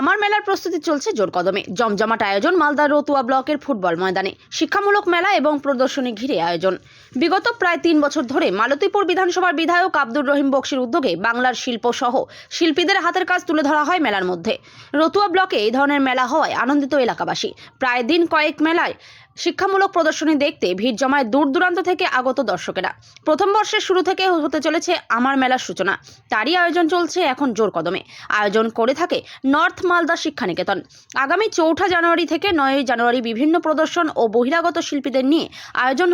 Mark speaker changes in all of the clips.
Speaker 1: আমার মেলার প্রস্তুতি চলছে জোর কদমে। জমজমাট আয়োজন মালদার রতুয়া ব্লকের ফুটবল ময়দানে। শিক্ষামূলক মেলা এবং প্রদর্শনী ঘিরে আয়োজন। বিগত প্রায় তিন বছর ধরে মালতীপুর বিধানসভার বিধায়ক আব্দুর রহিম বক্সির উদ্যোগে বাংলার শিল্প সহ শিল্পীদের হাতের কাজ তুলে ধরা হয় মেলার মধ্যে। রতুয়া ব্লকে এই ধরনের মেলা হওয়ায় আনন্দিত এলাকাবাসী। প্রায় দিন কয়েক মেলায় শিক্ষামূলক প্রদর্শনী দেখতে ভিড় জমায় দূর দূরান্ত থেকে আগত দর্শকেরা। প্রথম বর্ষের শুরু থেকে হতে চলেছে আমার মেলার সূচনা। তারই আয়োজন চলছে এখন জোর কদমে। আয়োজন করে থাকে নর্থ মালদা শিক্ষানিকেতন। আগামী চৌঠা জানুয়ারি থেকে নয়ই জানুয়ারি বিভিন্ন প্রদর্শন ও বহিরাগত শিল্পীদের নিয়ে আয়োজন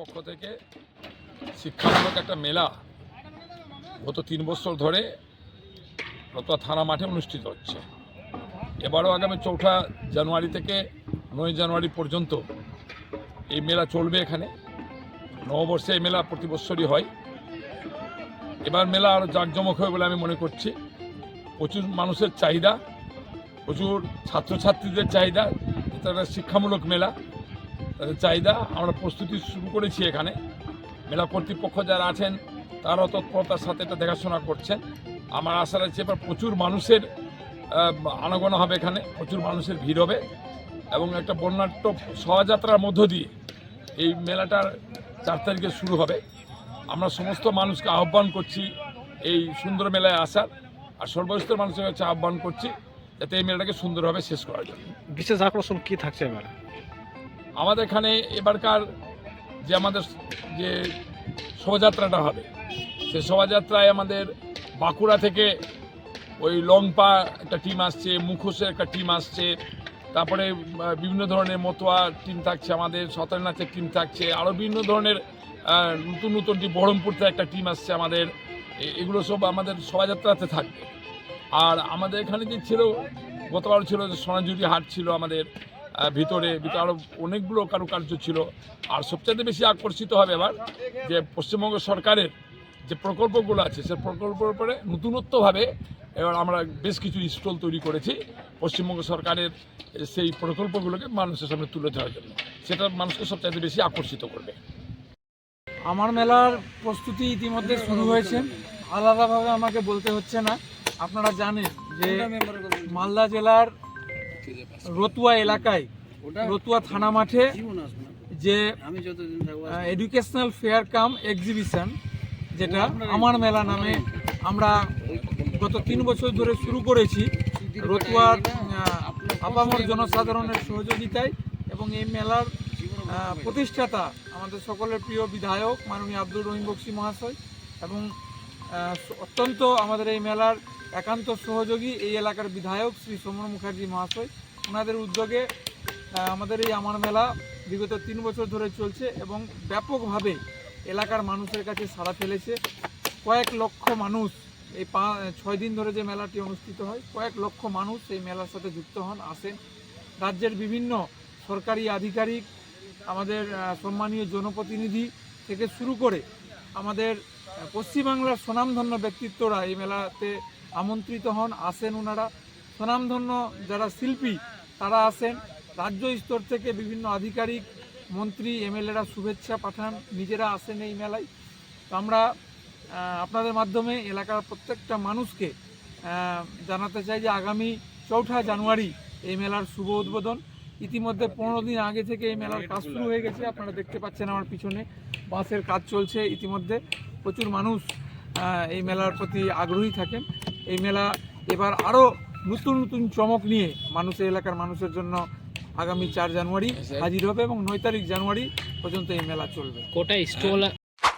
Speaker 2: পক্ষ থেকে শিক্ষামূলক একটা মেলা গত তিন বছর ধরে থানা মাঠে অনুষ্ঠিত হচ্ছে। এবারও আগামী চৌঠা জানুয়ারি থেকে নয় জানুয়ারি পর্যন্ত এই মেলা চলবে এখানে। নববর্ষে এই মেলা প্রতি বছরই হয়। এবার মেলা আরও জাঁকজমক হবে বলে আমি মনে করছি। প্রচুর মানুষের চাহিদা, প্রচুর ছাত্রছাত্রীদের চাহিদা একটা শিক্ষামূলক মেলা। তাদের চাহিদা আমরা প্রস্তুতি শুরু করেছি এখানে। মেলা কর্তৃপক্ষ যারা আছেন, তারাও তৎপরতার সাথে এটা দেখাশোনা করছেন। আমার আশা রয়েছে এবার প্রচুর মানুষের আনাগোনা হবে এখানে, প্রচুর মানুষের ভিড় হবে। এবং একটা বর্ণাঢ্য শোভাযাত্রার মধ্য দিয়ে এই মেলাটার চার তারিখে শুরু হবে। আমরা সমস্ত মানুষকে আহ্বান করছি এই সুন্দর মেলায় আসার আর সর্বস্তর মানুষের কাছে আহ্বান করছি যাতে এই মেলাটাকে সুন্দরভাবে শেষ করা যায়
Speaker 3: বিশেষ আকর্ষণ কী থাকছে এবার?
Speaker 2: আমাদের এখানে এবারকার যে আমাদের যে শোভাযাত্রাটা হবে সেই শোভাযাত্রায় আমাদের বাঁকুড়া থেকে ওই লংপা একটা টিম আসছে মুখোশের একটা টিম আসছে তারপরে বিভিন্ন ধরনের মতোয়া টিম থাকছে আমাদের সতারি নাচের টিম থাকছে আরও বিভিন্ন ধরনের নতুন নতুন টিম বহরমপুর থেকে একটা টিম আসছে আমাদের এগুলো সব আমাদের শোভাযাত্রাতে থাকবে। আর আমাদের এখানে যে ছিল গতবার ছিল যে সোনাঝুরি হাট ছিল আমাদের ভিতরে ভিতরে আরও অনেকগুলো কারুকার্য ছিল। আর সবচেয়ে বেশি আকর্ষিত হবে এবার যে পশ্চিমবঙ্গ সরকারের যে প্রকল্পগুলো আছে, সে প্রকল্পের উপরে নতুনত্বভাবে এবার আমরা বেশ কিছু স্টল তৈরি করেছি। পশ্চিমবঙ্গ সরকারের সেই প্রকল্পগুলোকে মানুষের সামনে তুলে ধরার জন্য। সেটা মানুষকে সবচাইতে বেশি আকর্ষিত করবে।
Speaker 4: আমার মেলার প্রস্তুতি ইতিমধ্যে শুরু হয়েছে। আলাদাভাবে আমাকে বলতে হচ্ছে না। আপনারা জানেন যে মালদা জেলার রতুয়া এলাকায় রতুয়া থানা মাঠে যে এডুকেশনাল ফেয়ার কাম এক্সিবিশন যেটা আমার মেলা নামে আমরা গত তিন বছর ধরে শুরু করেছি রতুয়ার আপামর জনসাধারণের সহযোগিতায় এবং এই মেলার প্রতিষ্ঠাতা আমাদের সকলের প্রিয় বিধায়ক মাননীয় আব্দুর রহিম বক্সি মহাশয় এবং অত্যন্ত আমাদের এই মেলার একান্ত সহযোগী এই এলাকার বিধায়ক শ্রী সমর মুখার্জি মহাশয়। ওনাদের উদ্যোগে আমাদের এই আমার মেলা বিগত তিন বছর ধরে চলছে এবং ব্যাপকভাবে এলাকার মানুষের কাছে সাড়া ফেলেছে। কয়েক লক্ষ মানুষ এই পা, ছয় দিন ধরে যে মেলাটি অনুষ্ঠিত হয়, কয়েক লক্ষ মানুষ এই মেলার সাথে যুক্ত হন, আসেন। রাজ্যের বিভিন্ন সরকারি আধিকারিক, আমাদের সম্মানীয় জনপ্রতিনিধি থেকে শুরু করে আমাদের পশ্চিমবাংলার স্বনামধন্য ব্যক্তিত্বরা এই মেলাতে আমন্ত্রিত হন, আসেন ওনারা স্বনামধন্য যারা শিল্পী, তারা আসেন। রাজ্য স্তর থেকে বিভিন্ন আধিকারিক, মন্ত্রী এমএলএরা শুভেচ্ছা পাঠান। নিজেরা আসেন এই মেলায়। আমরা আপনাদের মাধ্যমে এলাকার প্রত্যেকটা মানুষকে জানাতে চাই যে আগামী চৌঠা জানুয়ারি এই মেলার শুভ উদ্বোধন। ইতিমধ্যে পনেরো দিন আগে থেকে এই মেলার কাজ শুরু হয়ে গেছে। আপনারা দেখতে পাচ্ছেন আমার পিছনে বাসের কাজ চলছে। ইতিমধ্যে প্রচুর মানুষ এই মেলার প্রতি আগ্রহী থাকেন। এই মেলা এবার আরও নতুন নতুন চমক নিয়ে মানুষ এই এলাকার মানুষের জন্য আগামী চার জানুয়ারি হাজির হবে এবং নয় তারিখ জানুয়ারি পর্যন্ত এই মেলা চলবে।
Speaker 3: কোটা স্টল